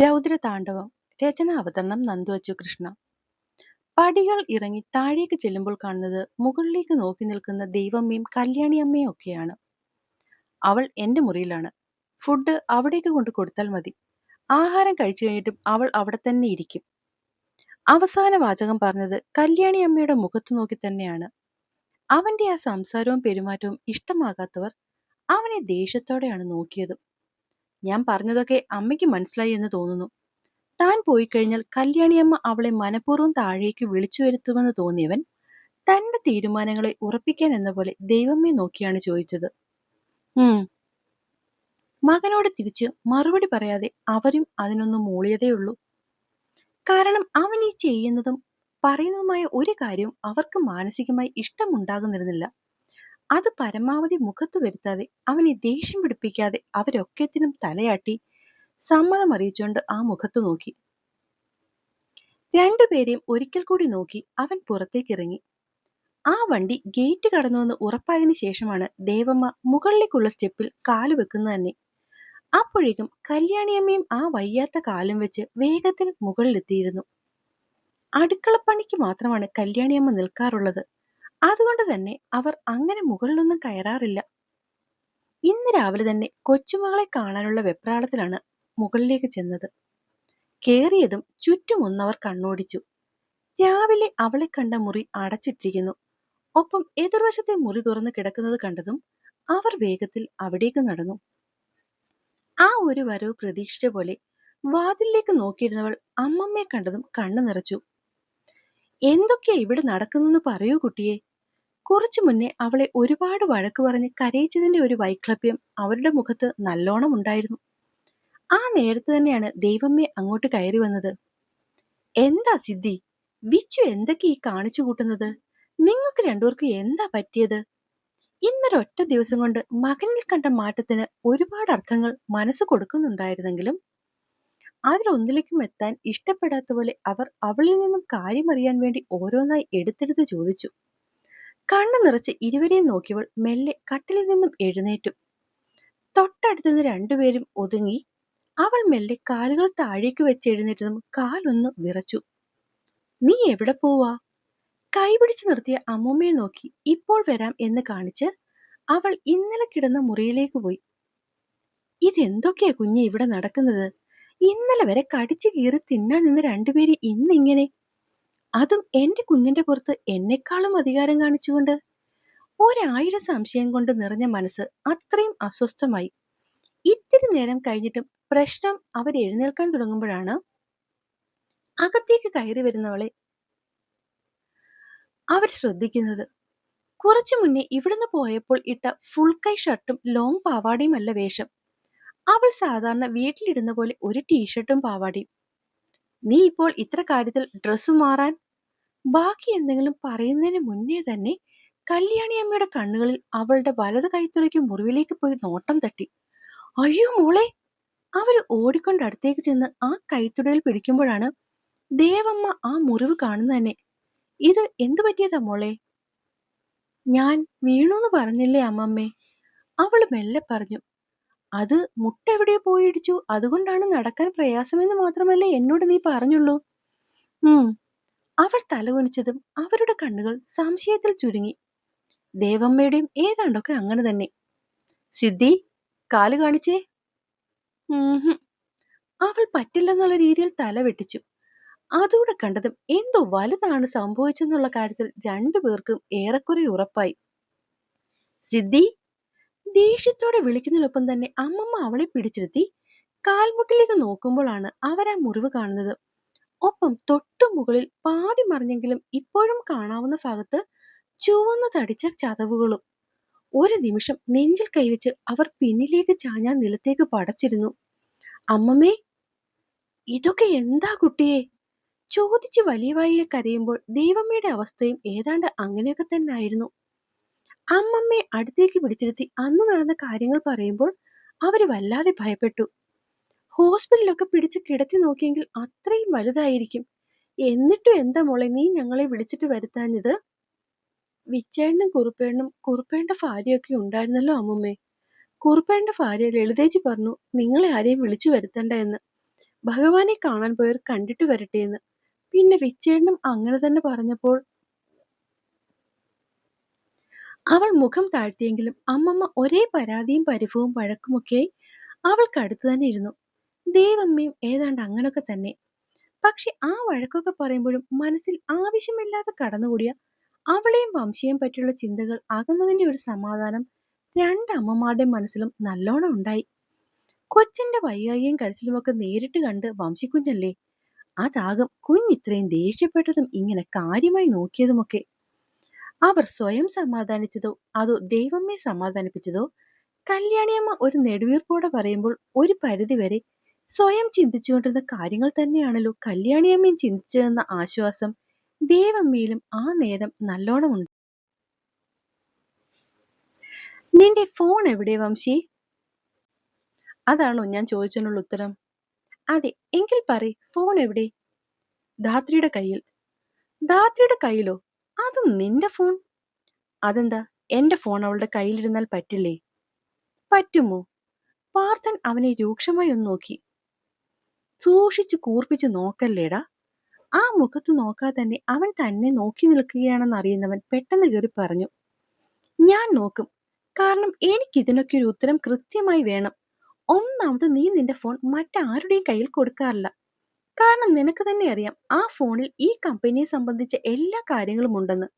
രൗദ്രതാണ്ഡവം രചന അവതരണം നന്ദു കൃഷ്ണ. പടികൾ ഇറങ്ങി താഴേക്ക് ചെല്ലുമ്പോൾ കാണുന്നത് മുകളിലേക്ക് നോക്കി നിൽക്കുന്ന ദൈവമ്മയും കല്യാണിയമ്മയും ഒക്കെയാണ്. അവൾ എന്റെ മുറിയിലാണ്. ഫുഡ് അവിടേക്ക് കൊണ്ട് കൊടുത്താൽ മതി. ആഹാരം കഴിച്ചു കഴിഞ്ഞിട്ടും അവൾ അവിടെ തന്നെ ഇരിക്കും. അവസാന വാചകം പറഞ്ഞത് കല്യാണി അമ്മയുടെ മുഖത്ത് നോക്കി തന്നെയാണ്. അവന്റെ ആ സംസാരവും പെരുമാറ്റവും ഇഷ്ടമാകാത്തവർ അവനെ ദേഷ്യത്തോടെയാണ് നോക്കിയത്. ഞാൻ പറഞ്ഞതൊക്കെ അമ്മയ്ക്ക് മനസ്സിലായി എന്ന് തോന്നുന്നു. താൻ പോയി കഴിഞ്ഞാൽ കല്യാണിയമ്മ അവളെ മനഃപൂർവം താഴേക്ക് വിളിച്ചു വരുത്തുമെന്ന് തോന്നിയവൻ തന്റെ തീരുമാനങ്ങളെ ഉറപ്പിക്കാൻ എന്ന പോലെ ദൈവമേ നോക്കിയാണ് ചോദിച്ചത്. ഉം. മകനോട് തിരിച്ച് മറുപടി പറയാതെ അവരും അതിനൊന്നും മൂളിയതേയുള്ളൂ കാരണം അവൻ ഈ ചെയ്യുന്നതും പറയുന്നതുമായ ഒരു കാര്യവും അവർക്ക് മാനസികമായി ഇഷ്ടമുണ്ടാകുന്നിരുന്നില്ല. അത് പരമാവധി മുഖത്ത് വരുത്താതെ അവനെ ദേഷ്യം പിടിപ്പിക്കാതെ അവരൊക്കത്തിനും തലയാട്ടി സമ്മതം അറിയിച്ചുകൊണ്ട് ആ മുഖത്ത് നോക്കി. രണ്ടുപേരെയും ഒരിക്കൽ കൂടി നോക്കി അവൻ പുറത്തേക്ക് ഇറങ്ങി ആ വണ്ടി ഗേറ്റ് കടന്നുവെന്ന് ഉറപ്പായതിനു ശേഷമാണ് ദേവമ്മ മുകളിലേക്കുള്ള സ്റ്റെപ്പിൽ കാൽ വെക്കുന്നത് തന്നെ. അപ്പോഴേക്കും കല്യാണിയമ്മയും ആ വയ്യാത്ത കാലും വെച്ച് വേഗത്തിൽ മുകളിലെത്തിയിരുന്നു. അടുക്കളപ്പണിക്ക് മാത്രമാണ് കല്യാണിയമ്മ നിൽക്കാറുള്ളത്. അതുകൊണ്ട് തന്നെ അവർ അങ്ങനെ മുകളിലൊന്നും കയറാറില്ല. ഇന്ന് രാവിലെ തന്നെ കൊച്ചുമകളെ കാണാനുള്ള വെപ്രാളത്തിലാണ് മുകളിലേക്ക് ചെന്നത്. കേറിയതും ചുറ്റും ചുറ്റുമൊന്നവർ കണ്ണോടിച്ചു. രാവിലെ അവളെ കണ്ട മുറി അടച്ചിട്ടിരിക്കുന്നു. ഒപ്പം എതിർവശത്തെ മുറി തുറന്നു കിടക്കുന്നത് കണ്ടതും അവർ വേഗത്തിൽ അവിടേക്ക് നടന്നു. ആ ഒരു വരവ് പ്രതീക്ഷിച്ച പോലെ വാതിലിലേക്ക് നോക്കിയിരുന്നവൾ അമ്മമ്മയെ കണ്ടതും കണ്ണു നിറച്ചു. എന്തൊക്കെയാ ഇവിടെ നടക്കുന്നെന്ന് പറയൂ കുട്ടിയെ. കുറച്ചു മുന്നേ അവളെ ഒരുപാട് വഴക്ക് പറഞ്ഞ് കരയിച്ചതിന്റെ ഒരു വൈക്ലഭ്യം അവരുടെ മുഖത്ത് നല്ലോണം ഉണ്ടായിരുന്നു. ആ നേരത്ത് തന്നെയാണ് ദൈവമ്മേ അങ്ങോട്ട് കയറി വന്നത്. എന്താ സിദ്ധി? വിച്ചു എന്തൊക്കെ ഈ കാണിച്ചു കൂട്ടുന്നത്? നിങ്ങൾക്ക് രണ്ടുപേർക്കും എന്താ പറ്റിയത്? ഇന്നൊരൊറ്റ ദിവസം കൊണ്ട് മകനിൽ കണ്ട മാറ്റത്തിന് ഒരുപാട് അർത്ഥങ്ങൾ മനസ്സ് കൊടുക്കുന്നുണ്ടായിരുന്നെങ്കിലും അതിലൊന്നിലേക്കും എത്താൻ ഇഷ്ടപ്പെടാത്ത പോലെ അവർ അവളിൽ നിന്നും കാര്യമറിയാൻ വേണ്ടി ഓരോന്നായി എടുത്തെടുത്ത് ചോദിച്ചു. കണ്ണു നിറച്ച് ഇരുവരെയും നോക്കിയവൾ മെല്ലെ കട്ടിലിൽ നിന്നും എഴുന്നേറ്റു. തൊട്ടടുത്തുനിന്ന് രണ്ടുപേരും ഒതുങ്ങി. അവൾ മെല്ലെ കാലുകൾ താഴേക്ക് വെച്ച് എഴുന്നേറ്റതും കാലൊന്ന് വിറച്ചു. നീ എവിടെ പോവാ? കൈപിടിച്ചു നിർത്തിയ അമ്മൂമ്മയെ നോക്കി ഇപ്പോൾ വരാം എന്ന് കാണിച്ച് അവൾ ഇന്നലെ കിടന്ന മുറിയിലേക്ക് പോയി. ഇതെന്തൊക്കെയാ കുഞ്ഞ് ഇവിടെ നടക്കുന്നത്? ഇന്നലെ വരെ കടിച്ചു കീറി തിന്നാൻ നിന്ന് രണ്ടുപേരെ ഇന്നിങ്ങനെ അതും എന്റെ കുഞ്ഞിന്റെ പുറത്ത് എന്നെക്കാളും അധികാരം കാണിച്ചുകൊണ്ട്? ഒരായിരം സംശയം കൊണ്ട് നിറഞ്ഞ മനസ്സ് അത്രയും അസ്വസ്ഥമായി. ഇത്തിരി നേരം കഴിഞ്ഞിട്ടും പ്രശ്നം അവർ എഴുന്നേൽക്കാൻ തുടങ്ങുമ്പോഴാണ് അകത്തേക്ക് കയറി വരുന്നവളെ അവർ ശ്രദ്ധിക്കുന്നത്. കുറച്ചു മുന്നേ ഇവിടുന്ന് പോയപ്പോൾ ഇട്ട ഫുൾ കൈ ഷർട്ടും ലോങ് പാവാടയും അല്ല വേഷം. അവൾ സാധാരണ വീട്ടിലിടുന്ന പോലെ ഒരു ടീഷർട്ടും പാവാടയും. നീ ഇപ്പോൾ ഇത്ര കാര്യത്തിൽ ഡ്രസ്സ് മാറാൻ ബാക്കി എന്തെങ്കിലും പറയുന്നതിന് മുന്നേ തന്നെ കല്യാണി അമ്മയുടെ കണ്ണുകളിൽ അവളുടെ വലത് കൈത്തുറയ്ക്ക് മുറിവിലേക്ക് പോയി നോട്ടം തട്ടി. അയ്യോ മോളെ അവർ ഓടിക്കൊണ്ട് അടുത്തേക്ക് ചെന്ന് ആ കൈത്തുടയിൽ പിടിക്കുമ്പോഴാണ് ദേവമ്മ ആ മുറിവ് കാണുന്നത് തന്നെ. ഇത് എന്തു പറ്റിയതാ മോളെ? ഞാൻ വീണു എന്ന് പറഞ്ഞില്ലേ അമ്മമ്മേ? അവൾ മെല്ലെ പറഞ്ഞു അത് മുട്ട എവിടെയോ പോയി ഇടിച്ചു? അതുകൊണ്ടാണ് നടക്കാൻ പ്രയാസമെന്ന് മാത്രമല്ലേ എന്നോട് നീ പറഞ്ഞുള്ളൂ. ഉം. അവൾ തലകുനിച്ചതും അവരുടെ കണ്ണുകൾ സംശയത്തിൽ ചുരുങ്ങി. ദേവമ്മയുടെയും ഏതാണ്ടൊക്കെ അങ്ങനെ തന്നെ. സിദ്ധി കാൽ കാണിച്ചേ. അവൾ പറ്റില്ലെന്നുള്ള രീതിയിൽ തല വെട്ടിച്ചു. അതോടെ കണ്ടതും എന്തോ വലുതാണ് സംഭവിച്ചെന്നുള്ള കാര്യത്തിൽ രണ്ടുപേർക്കും ഏറെക്കുറെ ഉറപ്പായി. സിദ്ധി ദേഷ്യത്തോടെ വിളിക്കുന്നതിനൊപ്പം തന്നെ അമ്മമ്മ അവളെ പിടിച്ചിരുത്തി കാൽമുട്ടിലേക്ക് നോക്കുമ്പോഴാണ് അവരാ മുറിവ് കാണുന്നത്. ഒപ്പം തൊട്ടു മുകളിൽ പാതി മറിഞ്ഞെങ്കിലും ഇപ്പോഴും കാണാവുന്ന ഭാഗത്ത് ചുവന്നു തടിച്ച ചതവുകളും. ഒരു നിമിഷം നെഞ്ചിൽ കൈവച്ച് അവർ പിന്നിലേക്ക് ചാഞ്ഞാൻ നിലത്തേക്ക് പടച്ചിരുന്നു. അമ്മമ്മേ ഇതൊക്കെ എന്താ കുട്ടിയെ? ചോദിച്ച് വലിയ വായിയെ കരയുമ്പോൾ ദൈവമ്മയുടെ അവസ്ഥയും ഏതാണ്ട് അങ്ങനെയൊക്കെ തന്നെ ആയിരുന്നു അമ്മമ്മയെ അടുത്തേക്ക് പിടിച്ചിരുത്തി അന്ന് നടന്ന കാര്യങ്ങൾ പറയുമ്പോൾ അവർ വല്ലാതെ ഭയപ്പെട്ടു. ഹോസ്പിറ്റലിലൊക്കെ പിടിച്ച് കിടത്തി നോക്കിയെങ്കിൽ അത്രയും വലുതായിരിക്കും. എന്നിട്ടും എന്താ മോളെ നീ ഞങ്ങളെ വിളിച്ചിട്ട് വരുത്താഞ്ഞത്? വിച്ചേണ്ണും കുറുപ്പേണ്ണും കുറുപ്പേണ്ട ഭാര്യയൊക്കെ ഉണ്ടായിരുന്നല്ലോ അമ്മമ്മേ. കുറുപ്പേണ്ട ഭാര്യ ലളിതേജി പറഞ്ഞു നിങ്ങളെ ആരെയും വിളിച്ചു വരുത്തണ്ട എന്ന്. ഭഗവാനെ കാണാൻ പോയവർ കണ്ടിട്ട് വരട്ടെ എന്ന്. പിന്നെ വിച്ചേണ്ണും അങ്ങനെ തന്നെ പറഞ്ഞപ്പോൾ അവൾ മുഖം താഴ്ത്തിയെങ്കിലും അമ്മമ്മ ഒരേ പരാതിയും പരിഭവവും വഴക്കുമൊക്കെയായി അവൾക്ക് അടുത്ത് തന്നെ ഇരുന്നു. ദേവമ്മയും ഏതാണ്ട് അങ്ങനൊക്കെ തന്നെ. പക്ഷെ ആ വഴക്കൊക്കെ പറയുമ്പോഴും മനസ്സിൽ ആവശ്യമില്ലാതെ കടന്നുകൂടിയ അവളെയും വംശീയം പറ്റിയുള്ള ചിന്തകൾ അകന്നതിന്റെ ഒരു സമാധാനം രണ്ട് അമ്മമാരുടെ മനസ്സിലും നല്ലോണം ഉണ്ടായി. കൊച്ചിന്റെ വൈകാരിയും കരച്ചിലുമൊക്കെ നേരിട്ട് കണ്ട് വംശിക്കുഞ്ഞല്ലേ? അതാകും കുഞ്ഞിത്രയും ദേഷ്യപ്പെട്ടതും ഇങ്ങനെ കാര്യമായി നോക്കിയതുമൊക്കെ. അവർ സ്വയം സമാധാനിച്ചതോ അതോ ദൈവമേ സമാധാനിപ്പിച്ചതോ? കല്യാണിയമ്മ ഒരു നെടുവീർപ്പോടെ പറയുമ്പോൾ ഒരു പരിധിവരെ സ്വയം ചിന്തിച്ചുകൊണ്ടിരുന്ന കാര്യങ്ങൾ തന്നെയാണല്ലോ കല്യാണിയമ്മയും ചിന്തിച്ചതെന്ന ആശ്വാസം ദേവമ്മയിലും ആ നേരം നല്ലോണമുണ്ട് നിന്റെ ഫോൺ എവിടെ വംശി? അതാണോ ഞാൻ ചോദിച്ചതിനുള്ള ഉത്തരം. അതെ എങ്കിൽ പറ ഫോൺ എവിടെ? ധാത്രിയുടെ കയ്യിൽ. ധാത്രിയുടെ കയ്യിലോ? അതും നിന്റെ ഫോൺ അതെന്താ? എന്റെ ഫോൺ അവളുടെ കയ്യിലിരുന്നാൽ പറ്റില്ലേ? പറ്റുമോ? പാർത്ഥൻ അവനെ രൂക്ഷമായി ഒന്ന് നോക്കി. സൂക്ഷിച്ചു കൂർപ്പിച്ച് നോക്കല്ലേടാ? ആ മുഖത്ത് നോക്കാതെ തന്നെ അവൻ തന്നെ നോക്കി നിൽക്കുകയാണെന്ന് അറിയുന്നവൻ പെട്ടെന്ന് കയറി പറഞ്ഞു ഞാൻ നോക്കും. കാരണം എനിക്ക് ഇതിനൊക്കെ ഒരു ഉത്തരം കൃത്യമായി വേണം. ഒന്നാമത് നീ നിന്റെ ഫോൺ മറ്റാരുടെയും കയ്യിൽ കൊടുക്കാറില്ല. കാരണം നിനക്ക് തന്നെ അറിയാം ആ ഫോണിൽ ഈ കമ്പനിയെ സംബന്ധിച്ച എല്ലാ കാര്യങ്ങളും ഉണ്ടെന്ന്.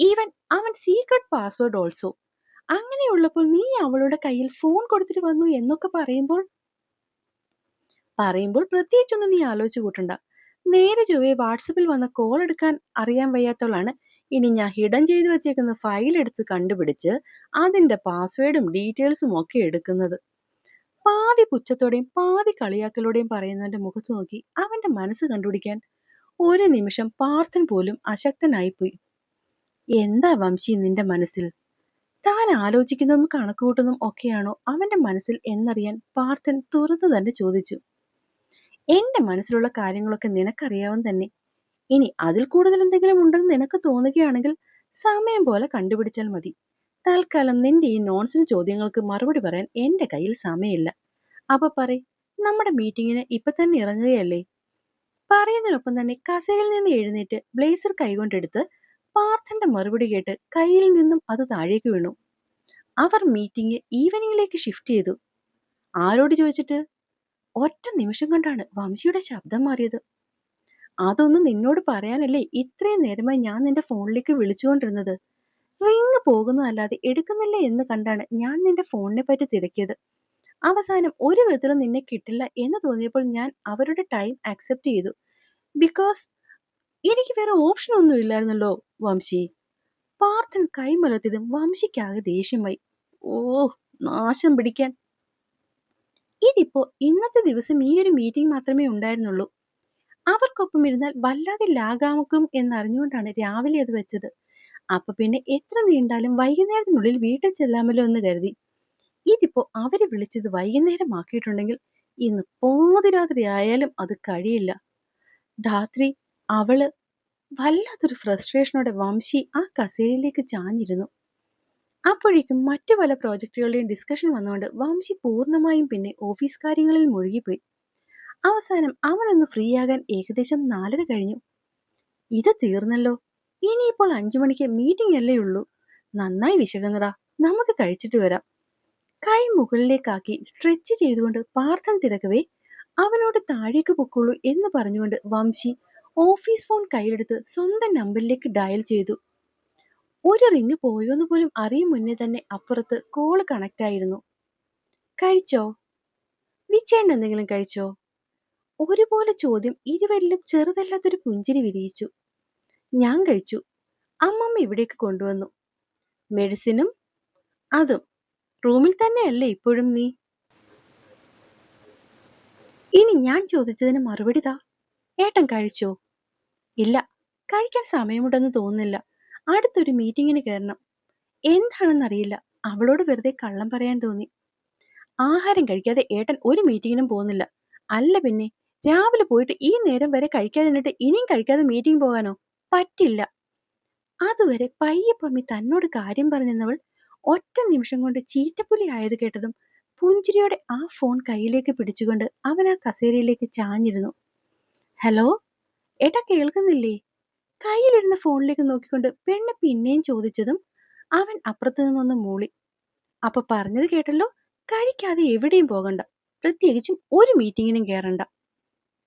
ഈവൻ അവൻ സീക്രട്ട് പാസ്വേഡ് ഓൾസോ അങ്ങനെയുള്ളപ്പോൾ നീ അവളുടെ കയ്യിൽ ഫോൺ കൊടുത്തിട്ട് വന്നു എന്നൊക്കെ പറയുമ്പോൾ? പറയുമ്പോൾ പ്രത്യേകിച്ചൊന്നും നീ ആലോചിച്ചു കൂട്ടണ്ട. നേരെ ചൊവ്വേ വാട്സപ്പിൽ വന്ന കോൾ എടുക്കാൻ അറിയാൻ വയ്യാത്തവളാണ്. ഇനി ഞാൻ ഹിഡൻ ചെയ്തു വെച്ചേക്കുന്ന ഫയൽ എടുത്ത് കണ്ടുപിടിച്ച് അതിന്റെ പാസ്വേഡും ഡീറ്റെയിൽസും ഒക്കെ എടുക്കുന്നത്. പാതി പുച്ഛത്തോടെയും പാതി കളിയാക്കലോടെയും പറയുന്നവന്റെ മുഖത്ത് നോക്കി അവന്റെ മനസ്സ് കണ്ടുപിടിക്കാൻ ഒരു നിമിഷം പാർത്ഥൻ പോലും അശക്തനായിപ്പോയി. എന്താ വംശി നിന്റെ മനസ്സിൽ? താൻ ആലോചിക്കുന്നതും കണക്കുകൂട്ടുന്നതും ഒക്കെയാണോ അവന്റെ മനസ്സിൽ എന്നറിയാൻ പാർത്ഥൻ തുറന്നു തന്നെ ചോദിച്ചു. എന്റെ മനസ്സിലുള്ള കാര്യങ്ങളൊക്കെ നിനക്കറിയാവും തന്നെ. ഇനി അതിൽ കൂടുതൽ എന്തെങ്കിലും ഉണ്ടെന്ന് നിനക്ക് തോന്നുകയാണെങ്കിൽ സമയം പോലെ കണ്ടുപിടിച്ചാൽ മതി. തൽക്കാലം നിന്റെ ഈ നോൺസിന് ചോദ്യങ്ങൾക്ക് മറുപടി പറയാൻ എന്റെ കയ്യിൽ സമയമില്ല. അപ്പൊ പറ നമ്മുടെ മീറ്റിങ്ങിന് ഇപ്പൊ തന്നെ ഇറങ്ങുകയല്ലേ? പറയുന്നതിനൊപ്പം തന്നെ കസേരയിൽ നിന്ന് എഴുന്നേറ്റ് ബ്ലേസർ കൈകൊണ്ടെടുത്ത് പാർത്ഥന്റെ മറുപടി കേട്ട് കയ്യിൽ നിന്നും അത് താഴേക്ക് വീണു. അവർ മീറ്റിംഗ് ഈവനിങ്ങിലേക്ക് ഷിഫ്റ്റ് ചെയ്തു. ആരോട് ചോദിച്ചിട്ട്? ഒറ്റ നിമിഷം കൊണ്ടാണ് വംശിയുടെ ശബ്ദം മാറിയത്. അതൊന്നും നിന്നോട് പറയാനല്ലേ ഇത്രയും നേരമായി ഞാൻ നിന്റെ ഫോണിലേക്ക് വിളിച്ചുകൊണ്ടിരുന്നത്? റിങ് പോകുന്നതല്ലാതെ എടുക്കുന്നില്ല എന്ന് കണ്ടാണ് ഞാൻ നിന്റെ ഫോണിനെ പറ്റി തിരക്കിയത്. അവസാനം ഒരു വിധത്തിലും നിന്നെ കിട്ടില്ല എന്ന് തോന്നിയപ്പോൾ ഞാൻ അവരുടെ ടൈം അക്സെപ്റ്റ് ചെയ്തു. ബിക്കോസ് എനിക്ക് വേറെ ഓപ്ഷൻ ഒന്നും ഇല്ലായിരുന്നല്ലോ വംശി. പാർത്ഥൻ കൈമലർത്തിയതും വംശിക്കാകെ ദേഷ്യമായി. ഓ നാശം പിടിക്കാൻ. ഇതിപ്പോ ഇന്നത്തെ ദിവസം ഈ ഒരു മീറ്റിംഗ് മാത്രമേ ഉണ്ടായിരുന്നുള്ളൂ. അവർക്കൊപ്പം ഇരുന്നാൽ വല്ലാതെ ലാഗാമക്കും എന്നറിഞ്ഞുകൊണ്ടാണ് രാവിലെ അത് വെച്ചത്. അപ്പൊ പിന്നെ എത്ര നീണ്ടാലും വൈകുന്നേരത്തിനുള്ളിൽ വീട്ടിൽ ചെല്ലാമല്ലോ എന്ന് കരുതി. ഇതിപ്പോ അവർ വിളിച്ചത് വൈകുന്നേരം ആക്കിയിട്ടുണ്ടെങ്കിൽ ഇന്ന് പോതിരാത്രി ആയാലും അത് കഴിയില്ല. ധാത്രി അവൾ വല്ലാത്തൊരു ഫ്രസ്ട്രേഷനോടെ വംശി ആ കസേരയിലേക്ക് ചാഞ്ഞിരുന്നു. അപ്പോഴേക്കും മറ്റു പല പ്രോജക്റ്റുകളുടെയും ഡിസ്കഷൻ വന്നുകൊണ്ട് വംശി പൂർണമായും പിന്നെ ഓഫീസ് കാര്യങ്ങളിൽ മുഴുകിപ്പോയി. അവസാനം അവനൊന്ന് ഫ്രീ ആകാൻ ഏകദേശം നാലര കഴിഞ്ഞു. ഇത് തീർന്നല്ലോ. ഇനിയിപ്പോൾ അഞ്ചു മണിക്ക് മീറ്റിംഗ് അല്ലേ ഉള്ളൂ. നന്നായി വിശകുന്നടാ നമുക്ക് കഴിച്ചിട്ട് വരാം. കൈ മുകളിലേക്കാക്കി സ്ട്രെച്ച് ചെയ്തുകൊണ്ട് പാർത്ഥൻ തിരക്കവേ. അവനോട് താഴേക്ക് പൊക്കുള്ളൂ എന്ന് പറഞ്ഞുകൊണ്ട് വംശി ഓഫീസ് ഫോൺ കയ്യിലെടുത്ത് സ്വന്തം നമ്പറിലേക്ക് ഡയൽ ചെയ്തു. ഒരു റിങ് പോയോന്ന് പോലും അറിയും മുന്നേ തന്നെ അപ്പുറത്ത് കോൾ കണക്റ്റ് ആയിരുന്നു. കഴിച്ചോ? വിച്ചേണ്ട എന്തെങ്കിലും കഴിച്ചോ? ഒരുപോലെ ചോദ്യം ഇരുവരിലും ചെറുതല്ലാത്തൊരു പുഞ്ചിരി വിരിയിച്ചു. ഞാൻ കഴിച്ചു. അമ്മമ്മ ഇവിടേക്ക് കൊണ്ടുവന്നു. മെഡിസിനും അതും. റൂമിൽ തന്നെയല്ലേ ഇപ്പോഴും നീ? ഇനി ഞാൻ ചോദിച്ചതിന് മറുപടി താ. ഏട്ടൻ കഴിച്ചോ? ഇല്ല. കഴിക്കാൻ സമയമുണ്ടെന്ന് തോന്നുന്നില്ല. അടുത്തൊരു മീറ്റിങ്ങിന് കയറണം. എന്താണെന്നറിയില്ല. അവളോട് വെറുതെ കള്ളം പറയാൻ തോന്നി. ആഹാരം കഴിക്കാതെ ഏട്ടൻ ഒരു മീറ്റിങ്ങിനും പോകുന്നില്ല. അല്ല പിന്നെ രാവിലെ പോയിട്ട് ഈ നേരം വരെ കഴിക്കാതെ നിന്നിട്ട് ഇനിയും കഴിക്കാതെ മീറ്റിംഗ് പോകാനോ? പറ്റില്ല. അതുവരെ പയ്യെ പമ്മി തന്നോട് കാര്യം പറഞ്ഞവൾ ഒറ്റ നിമിഷം കൊണ്ട് ചീറ്റപ്പുലി ആയത് കേട്ടതും പുഞ്ചിരിയോടെ ആ ഫോൺ കയ്യിലേക്ക് പിടിച്ചുകൊണ്ട് അവൻ ആ കസേരയിലേക്ക് ചാഞ്ഞിരുന്നു. ഹലോ? ഏട്ടാ കേൾക്കുന്നില്ലേ? കയ്യിലിരുന്ന ഫോണിലേക്ക് നോക്കിക്കൊണ്ട് പെണ്ണ് പിന്നെയും ചോദിച്ചതും അവൻ അപ്പുറത്തു നിന്നൊന്ന് മൂളി. അപ്പൊ പറഞ്ഞത് കേട്ടല്ലോ കഴിക്കാതെ എവിടെയും പോകണ്ട. പ്രത്യേകിച്ചും ഒരു മീറ്റിങ്ങിനും കയറണ്ട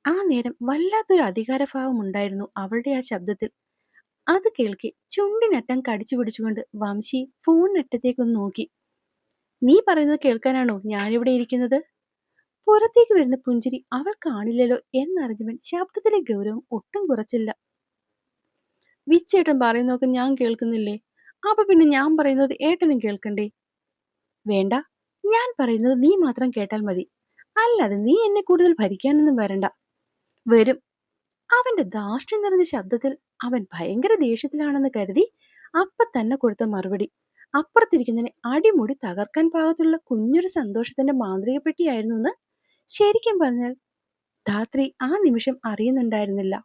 ആ നേരം വല്ലാത്തൊരു അധികാരഭാവം ഉണ്ടായിരുന്നു അവളുടെ ആ ശബ്ദത്തിൽ. അത് കേൾക്കി ചുണ്ടിനറ്റം കടിച്ചു പിടിച്ചുകൊണ്ട് വംശി ഫോണിനറ്റത്തേക്കൊന്ന് നോക്കി. നീ പറയുന്നത് കേൾക്കാനാണോ ഞാനിവിടെ ഇരിക്കുന്നത്? പുറത്തേക്ക് വരുന്ന പുഞ്ചിരി അവൾ കാണില്ലല്ലോ എന്നറിഞ്ഞവൻ ശബ്ദത്തിലെ ഗൗരവം ഒട്ടും കുറച്ചില്ല. വിച്ചേട്ടൻ പറയുന്നതൊക്കെ ഞാൻ കേൾക്കുന്നില്ലേ? അപ്പൊ പിന്നെ ഞാൻ പറയുന്നത് ഏട്ടനും കേൾക്കണ്ടേ? വേണ്ട ഞാൻ പറയുന്നത് നീ മാത്രം കേട്ടാൽ മതി. അല്ലാതെ നീ എന്നെ കൂടുതൽ ഭരിക്കാനൊന്നും വരണ്ട. വരും. അവന്റെ ധാർഷ്ട്യം നിറഞ്ഞ ശബ്ദത്തിൽ അവൻ ഭയങ്കര ദേഷ്യത്തിലാണെന്ന് കരുതി അപ്പ തന്നെ കൊടുത്ത മറുപടി. അപ്പുറത്തിരിക്കുന്നതിനെ അടിമുടി തകർക്കാൻ പാകത്തുള്ള കുഞ്ഞൊരു സന്തോഷത്തിന്റെ മാന്ത്രിക പെട്ടിയായിരുന്നു എന്ന് ശരിക്കും പറഞ്ഞാൽ ധാത്രി ആ നിമിഷം അറിയുന്നുണ്ടായിരുന്നില്ല.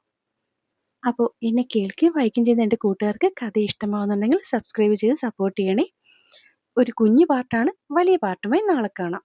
അപ്പോൾ എന്നെ കേൾക്കുകയും വായിക്കുകയും ചെയ്യുന്ന എന്റെ കൂട്ടുകാർക്ക് കഥ ഇഷ്ടമാവുന്നുണ്ടെങ്കിൽ സബ്സ്ക്രൈബ് ചെയ്ത് സപ്പോർട്ട് ചെയ്യണേ. ഒരു കുഞ്ഞു പാർട്ടാണ് വലിയ പാർട്ടുമായി നാളെ കാണാം.